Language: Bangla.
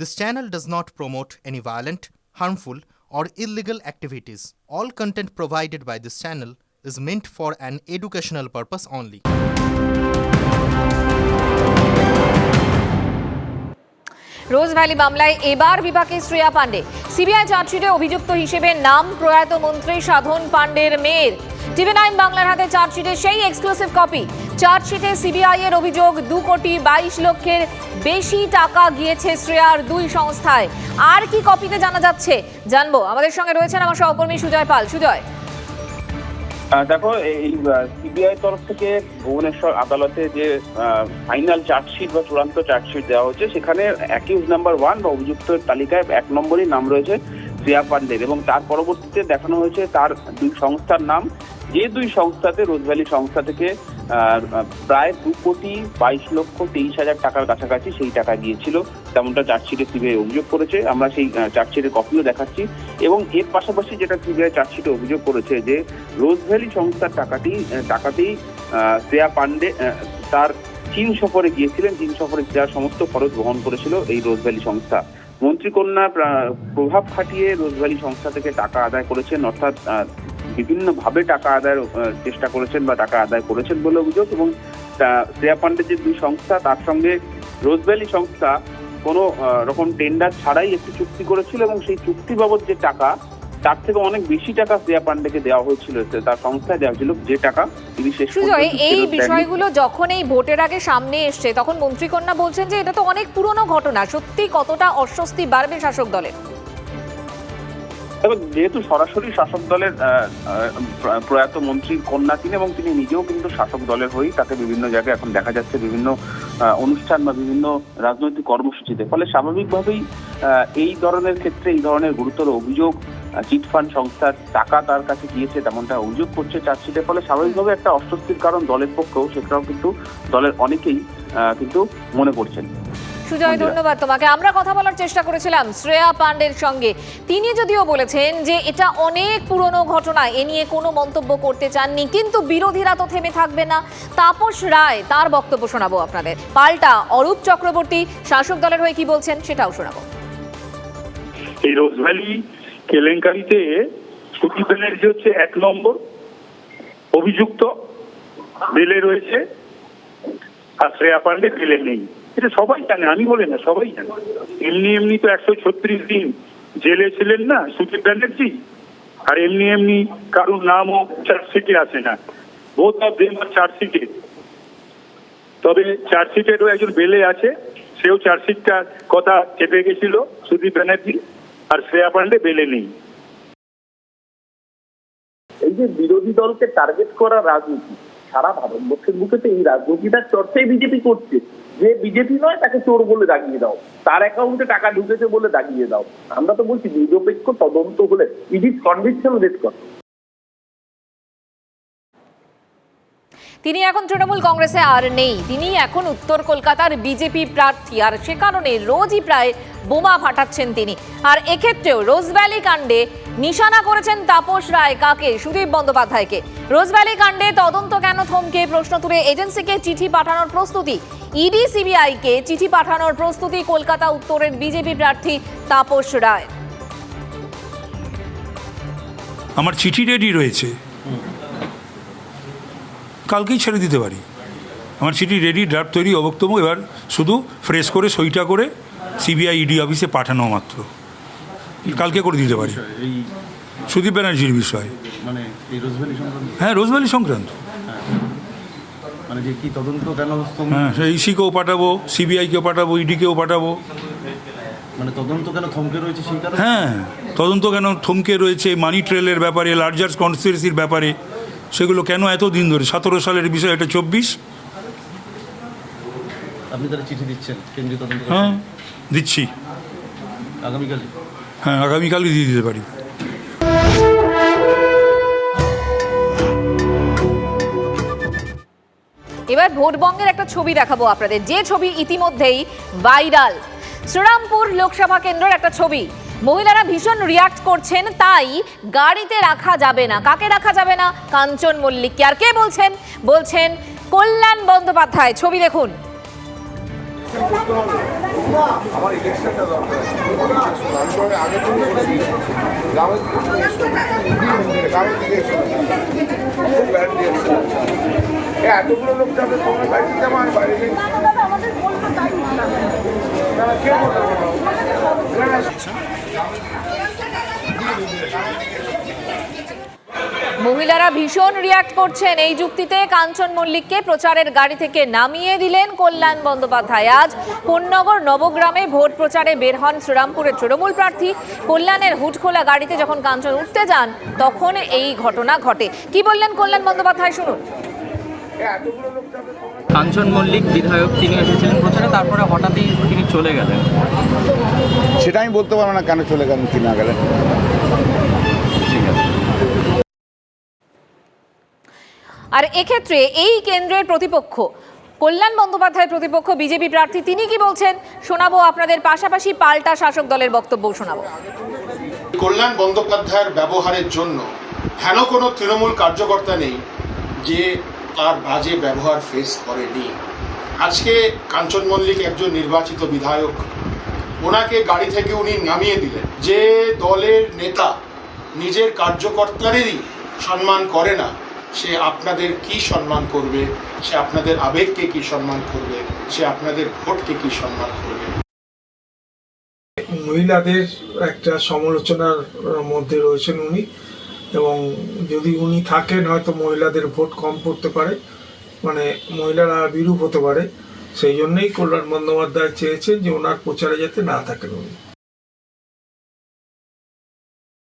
This channel does not promote any violent, harmful, or illegal activities. All content provided by this channel is meant for an educational purpose only. Rose Valley মামলায় এবার বিপাকে শ্রেয়া পাণ্ডে সিবিআই চার্জশিটে অভিযুক্ত হিসেবে নাম প্রয়াত মন্ত্রী সাধন পাণ্ডের মেয়ের টিভি নাইন বাংলার হাতে চার্জশিটে সেই এক্সক্লুসিভ কপি চার্জশিটে সিবিআই এর অভিযোগ, দু কোটি বাইশ লক্ষের বেশি টাকা গিয়েছে শ্রেয়ার দুই সংস্থায়। আর কি কপিতে জানা যাচ্ছে? জানব। আমাদের সঙ্গে রয়েছেন আমার সহকর্মী সুজয় পাল। সুজয়। দেখো, এই সিবিআই তরফ থেকে ভুবনেশ্বর আদালতে যে ফাইনাল চার্জশিট বা চূড়ান্ত চার্জশিট দেওয়া হচ্ছে, সেখানে অ্যাকিউজ নাম্বার ওয়ান বা অভিযুক্তের তালিকায় এক নম্বরই নাম রয়েছে। শ্রেয়া পান্ডের এবং তার পরবর্তীতে দেখানো হয়েছে তার দুই সংস্থার নাম। যে দুই সংস্থাতে রোজভ্যালি সংস্থা থেকে প্রায় দু কোটি বাইশ লক্ষ তেইশ হাজার টাকার কাছাকাছি সেই টাকা গিয়েছিল। তেমনটা চার্জশিটে সিবিআই অভিযোগ করেছে। আমরা সেই চার্জশিটের কপিও দেখাচ্ছি এবং এর পাশাপাশি যেটা সিবিআই চার্জশিটে অভিযোগ করেছে যে রোজভ্যালি সংস্থার টাকাটি টাকাতেই শ্রেয়া পান্ডে তার চীন সফরে গিয়েছিলেন। চীন সফরে যার সমস্ত খরচ বহন করেছিল এই রোজভ্যালি সংস্থা। মন্ত্রীকন্যা প্রা- প্রভাব খাটিয়ে রোজভ্যালি সংস্থা থেকে টাকা আদায় করেছেন, অর্থাৎ বিভিন্ন বিভিন্নভাবে টাকা আদায়ের চেষ্টা করেছেন বা টাকা আদায় করেছেন বলে অভিযোগ এবং শ্রেয়া পান্ডের যে দুই সংস্থা, তার সঙ্গে রোজভ্যালি সংস্থা কোনো রকম টেন্ডার ছাড়াই একটি চুক্তি করেছিল এবং সেই চুক্তি বাবদ যে টাকা তার থেকে অনেক বেশি টাকা শ্রেয়া পান্ডেকে দেওয়া হয়েছিল তার সংস্থায় দেওয়া হয়েছিল যে টাকা তিনি শেষ সুজয় এই বিষয়গুলো যখন এই ভোটের আগে সামনে এসছে তখন মন্ত্রীকন্যা বলছেন যে এটা তো অনেক পুরনো ঘটনা সত্যি কতটা অস্বস্তি বাড়বে শাসক দলের? যেহেতু সরাসরি শাসক দলের প্রয়াত মন্ত্রীর কন্যা তিনি এবং তিনি নিজেও কিন্তু শাসক দলের হয়েই তাকে বিভিন্ন জায়গায় এখন দেখা যাচ্ছে বিভিন্ন অনুষ্ঠান বা বিভিন্ন রাজনৈতিক কর্মসূচিতে। ফলে স্বাভাবিকভাবেই আহ, এই ধরনের ক্ষেত্রে এই ধরনের গুরুতর অভিযোগ চিটফান্ড সংস্থার টাকা তার কাছে গিয়েছে তেমনটা অভিযোগ করছে চার্জশিটের ফলে। স্বাভাবিকভাবে একটা অস্বস্তির কারণ দলের পক্ষেও সেটাও কিন্তু দলের অনেকেই আহ, কিন্তু মনে করছেন। সুজয় ধন্যবাদ তোমাকে। আমরা কথা বলার চেষ্টা করেছিলাম শ্রেয়া পান্ডের সঙ্গে। তিনি যদিও বলেছেন যে এটা অনেক পুরনো ঘটনা এ নিয়ে কোনো মন্তব্য করতে চাননি কিন্তু বিরোধীরা তো থেমে থাকবে না। তাপস রায় তার বক্তব্য শোনাবো আপনাদের। পাল্টা অরূপ চক্রবর্তী শাসক দলের হয়ে কি বলছেন সেটাও শোনাবো। এই রোজভ্যালি কেলেঙ্কারিতে সুদীপ ব্যানার্জি হচ্ছে এক নম্বর, অভিযুক্ত বেলে রয়েছে আর শ্রেয়া পান্ডে বেলে নেই। এটা সবাই জানে, আমি বলে না, সবাই জানে। এমনি এমনি তো একশো ছত্রিশ দিন জেলে ছিলেন না সুদীপ ব্যানার্জি, আর এমনি এমনি কারোর নামও চার্জশিটে আসে না। বোধ অফ দেম আর চার্জশিটে। তবে চার্জশিটেরও একজন বেলে আছে, সেও চার্জশিটটার কথা চেপে গেছিল সুদীপ ব্যানার্জি। আর শ্রেয়া পান্ডে বেলে নেই। এই যে বিরোধী দলকে টার্গেট করা রাজনীতি সারা ভারতবর্ষের বুকে তো এই রাজনীতিটার চর্চাই বিজেপি করছে। যে বিজেপি নয় তাকে চোর বলে দাগিয়ে দাও তার অ্যাকাউন্টে টাকা ঢুকেছে বলে দাগিয়ে দাও। আমরা তো বলছি নিরপেক্ষ তদন্ত হলে ইট ইজ কনভিকশন রেট কথা তিনি এখন তৃণমূল কংগ্রেসে আর নেই। তিনি এখন উত্তর কলকাতার বিজেপি প্রার্থী আর সে কারণে রোজই প্রায় বোমা ফাটাচ্ছেন তিনি। আর এক্ষেত্রেও রোজভ্যালি কাণ্ডে নিশানা করেছেন তাপস রায়। কাকে? সুদীপ বন্দ্যোপাধ্যায়কে। রোজভ্যালি কাণ্ডে তদন্ত কেন থমকে? প্রশ্ন তুলে এজেন্সিকে চিঠি পাঠানোর প্রস্তুতি। ইডি, সিবিআইকে চিঠি পাঠানোর প্রস্তুতি কলকাতা উত্তরের বিজেপি প্রার্থী তাপস রায়। আমার চিঠি রেডি রয়েছে। কালকেই ছেড়ে দিতে পারি। আমার চিঠি রেডি ড্রাফট তৈরি, অবক্তব্য। এবার শুধু ফ্রেশ করে, সইটা করে সিবিআই ইডি অফিসে পাঠানো মাত্র। কালকে করে দিতে পারি। সুদীপ ব্যানার্জির বিষয়। মানে এই রোজভ্যালি সংক্রান্ত? হ্যাঁ সংক্রান্ত। মানে হ্যাঁ ইসিকেও পাঠাবো সিবিআইকেও পাঠাবো ইডিকেও পাঠাবো। মানে তদন্ত কেন থমকে রয়েছে সেই কারণে? হ্যাঁ তদন্ত কেন থমকে রয়েছে মানি ট্রেলের ব্যাপারে লার্জার কনস্পিরেসির ব্যাপারে সেগুলো কেন এত দিন ধরে? সতেরো সালের বিষয় এটা চব্বিশ। আপনি তারা চিঠি দিচ্ছেন কেন্দ্রীয় তদন্ত হ্যাঁ দিচ্ছি। আগামীকাল হ্যাঁ আগামীকালই দিয়ে দিতে পারি। এবার ভোটবঙ্গের একটা ছবি দেখাবো আপনাদের। যে ছবি ইতিমধ্যেই ভাইরাল। শ্রীরামপুর লোকসভা কেন্দ্রের একটা ছবি। মহিলারা ভীষণ রিয়াক্ট করছেন তাই গাড়িতে রাখা যাবে না। কাকে রাখা যাবে না? কাঞ্চন মল্লিককে। আর কে বলছেন? বলছেন কল্যাণ বন্দ্যোপাধ্যায়। ছবি দেখুন। আমার ইলেকশনটা দরকার আমি তো আগে থেকে বলেছি গ্রামের। গ্রামের দিকে এতগুলো লোক যাবে তোমরা বাড়িতে যাব আর বাইরে নেই কে বলতে মহিলারা ভীষণ রিয়াক্ট করছেন। এই যুক্তিতে কাঞ্চন মল্লিককে প্রচারের গাড়ি থেকে নামিয়ে দিলেন কল্যাণ বন্দ্যোপাধ্যায়। আজ কোন্নগর নবগ্রামে ভোট প্রচারে বের হন শ্রীরামপুরের তৃণমূল প্রার্থী। কল্যাণের হুটখোলা গাড়িতে যখন কাঞ্চন উঠতে যান তখন এই ঘটনা ঘটে। কি বললেন কল্যাণ বন্দ্যোপাধ্যায়? শুনুন। কাঞ্চন মল্লিক বিধায়ক তিনি এসেছিলেন প্রচারে তারপরে হঠাৎই তিনি চলে গেলেন। সেটা আমি বলতে পারব না কেন চলে গেলেন কি না গেলেন ঠিক আছে আর এক্ষেত্রে এই কেন্দ্রের প্রতিপক্ষ, কল্যাণ বন্দ্যোপাধ্যায়ের প্রতিপক্ষ, বিজেপি প্রার্থী, তিনি কি বলছেন? শোনাবো আপনাদের পাশাপাশি পাল্টা শাসক দলের বক্তব্য শোনাবো। কল্যাণ বন্দ্যোপাধ্যায়ের ব্যবহারের জন্য হেন কোনো তৃণমূল কার্যকর্তা নেই যে তার বাজে ব্যবহার ফেস করেনি? আজকে কাঞ্চন মল্লিক একজন নির্বাচিত বিধায়ক, ওনাকে গাড়ি থেকে উনি নামিয়ে দিলেন। যে দলের নেতা নিজের কার্যকর্তাদেরই সম্মান করে না সে আপনাদের কি সম্মান করবে? সে আপনাদের আবেগকে কি সম্মান করবে? সে আপনাদের ভোটকে কি সম্মান করবে? মহিলাদের একটা সমালোচনার মধ্যে রয়েছেন উনি, এবং যদি উনি থাকেন, হয়তো মহিলাদের ভোট কম পড়তে পারে মানে মহিলারা বিরূপ হতে পারে। সেই জন্যই কল্যাণ বন্দ্যোপাধ্যায় চেয়েছেন যে ওনার প্রচারে যাতে না থাকেন উনি।